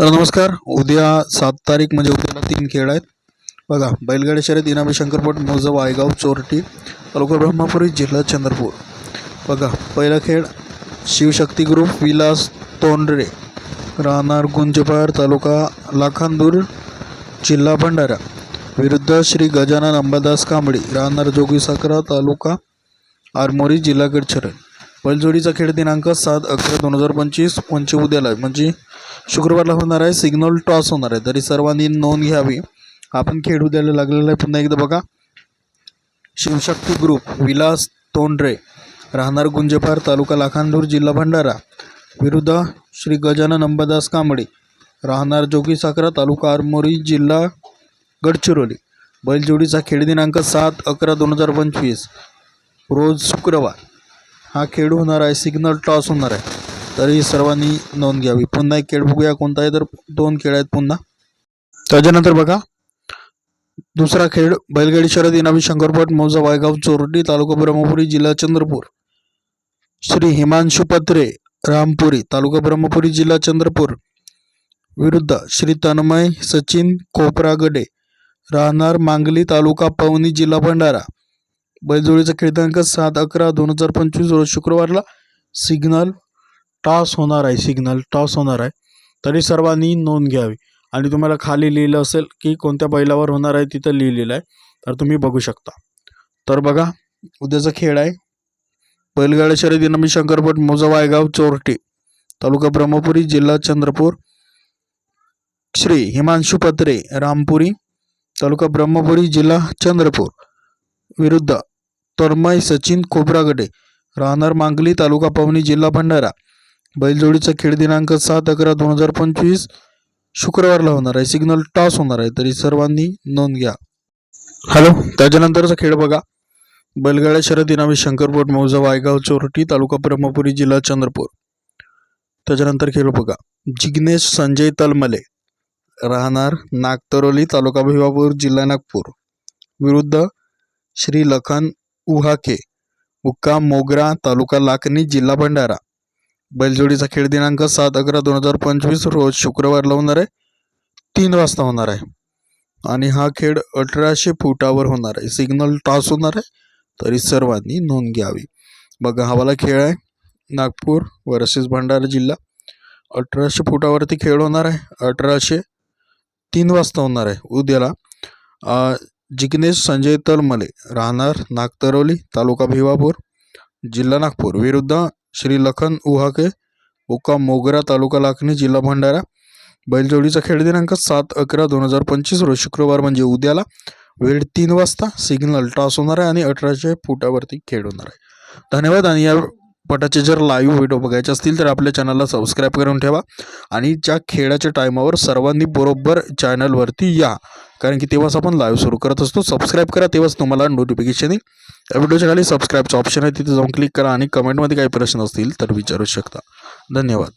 तर नमस्कार. उद्या सात तारीख म्हणजे उद्याला तीन खेळ आहेत. बघा बैलगाडी शर्यत इनामी शंकरपट मोजव वायगाव चोरटी तालुका ब्रह्मपुरी जिल्हा चंद्रपूर. बघा पहिला खेळ शिवशक्ती ग्रुप विलास तोंडरे राहणार गुंजपार तालुका लाखांदूर जिल्हा भंडारा. विरुद्ध श्री गजानन अंबादास कांबळी राहणार जोगी साखरा तालुका आरमोरी जिल्हा गडचिरोली. बैलजोडीचा खेळ दिनांक सात अकरा दोन हजार पंचवीस म्हणजे उद्याला म्हणजे शुक्रवारला होणार आहे सिग्नल टॉस होणार आहे. तरी सर्वांनी नोंद घ्यावी. आपण खेळ उद्याला लागलेला आहे. पुन्हा एकदा बघा. शिवशक्ती ग्रुप विलास तोंडरे. राहणार गुंजेपार तालुका लाखांदूर जिल्हा भंडारा. विरुद्ध श्री गजानन अंबादास कांबळे. राहणार जोगी साखरा तालुका आरमोरी जिल्हा गडचिरोली. बैलजोडीचा खेळ दिनांक सात अकरा दोन हजार पंचवीस रोज शुक्रवार. हा खेळ होणार आहे सिग्नल टॉस होणार आहे. तरी सर्वांनी नोंद घ्यावी. पुन्हा एक खेळ बघूया कोणता आहे तर दोन खेळ आहेत पुन्हा. त्याच्यानंतर बघा दुसरा खेळ बैलगाडी शरद इनामी शंकरपट मौजा वायगाव चोरडी तालुका ब्रह्मपुरी जिल्हा चंद्रपूर. श्री हिमांशु पत्रे रामपुरी तालुका ब्रह्मपुरी जिल्हा चंद्रपूर. विरुद्ध श्री तन्मय सचिन कोपरागडे राहणार मांगली तालुका पवनी जिल्हा भंडारा. बैलजोडीचा खेळ दिनांक सात अकरा दोन हजार पंचवीस रोज शुक्रवारला सिग्नल टॉस होणार आहे सिग्नल टॉस होणार आहे. तरी सर्वांनी नोंद घ्यावी. आणि तुम्हाला खाली लिहिलं असेल की कोणत्या बैलावर होणार आहे तिथं लिहिलेलं आहे. तर तुम्ही बघू शकता. तर बघा उद्याचा खेळ आहे. बैलगाड्या शर्यती मी शंकरपट मोजा वायगाव चोरटे तालुका ब्रह्मपुरी जिल्हा चंद्रपूर श्री हिमांशु पत्रे रामपुरी तालुका ब्रह्मपुरी जिल्हा चंद्रपूर. विरुद्ध तन्मय सचिन खोबरागडे राहणार मांगली तालुका पवनी जिल्हा भंडारा. बैलजोडीचा खेळ दिनांक सात अकरा दोन हजार पंचवीस शुक्रवारला होणार आहे. सिग्नल टॉस होणार आहे. तरी सर्वांनी नोंद घ्या. हॅलो. त्याच्यानंतरचा खेळ बघा. बैलगाड्या शर्यत इनामी शंकरपोट मौजा वायगाव चोरटी तालुका ब्रह्मपुरी जिल्हा चंद्रपूर. त्याच्यानंतर खेळ बघा. जिग्नेश संजय तलमले राहणार नागतरोली तालुका भिवापूर जिल्हा नागपूर. विरुद्ध श्री लखन उहाके मुक्काम मोगरा तालुका लाखनी जिल्हा भंडारा. बैलजोडीचा खेळ दिनांक सात अकरा दोन हजार पंचवीस रोज शुक्रवारला होणार आहे तीन वाजता होणार आहे. आणि हा खेळ अठराशे फुटावर होणार आहे. सिग्नल टॉस होणार आहे तरी सर्वांनी नोंद घ्यावी. बघा हवाला खेळ आहे नागपूर वर्सेस भंडारा जिल्हा. अठराशे फुटावरती खेळ होणार आहे अठराशे तीन वाजता होणार आहे उद्याला. जिग्नेश संजय तलमले राहणार नागतरवली तालुका भिवापूर जिल्हा नागपूर. विरुद्ध श्री लखन उहाके उका मोगरा तालुका लाखणी जिल्हा भंडारा. बैलजोडीचा खेळ दिनांक सात अकरा दोन हजार पंचवीस रोज शुक्रवार म्हणजे उद्याला वेळ तीन वाजता सिग्नल टॉस होणार आहे आणि अठराशे फुटावरती खेळ होणार आहे. धन्यवाद आणि या पटाचे जर लाईव्ह व्हिडिओ बघायचे असतील तर आपल्या चॅनलला सबस्क्राईब करून ठेवा. आणि ज्या खेळाच्या टायमावर सर्वांनी बरोबर चॅनलवरती या. कारण की तेव्हाच आपण लाईव्ह सुरू करत असतो. सबस्क्राईब करा तेव्हाच तुम्हाला नोटिफिकेशन येईल. या व्हिडिओच्या खाली सबस्क्राईबचं ऑप्शन आहे तिथे जाऊन क्लिक करा आणि कमेंटमध्ये काही प्रश्न असतील तर विचारू शकता. धन्यवाद.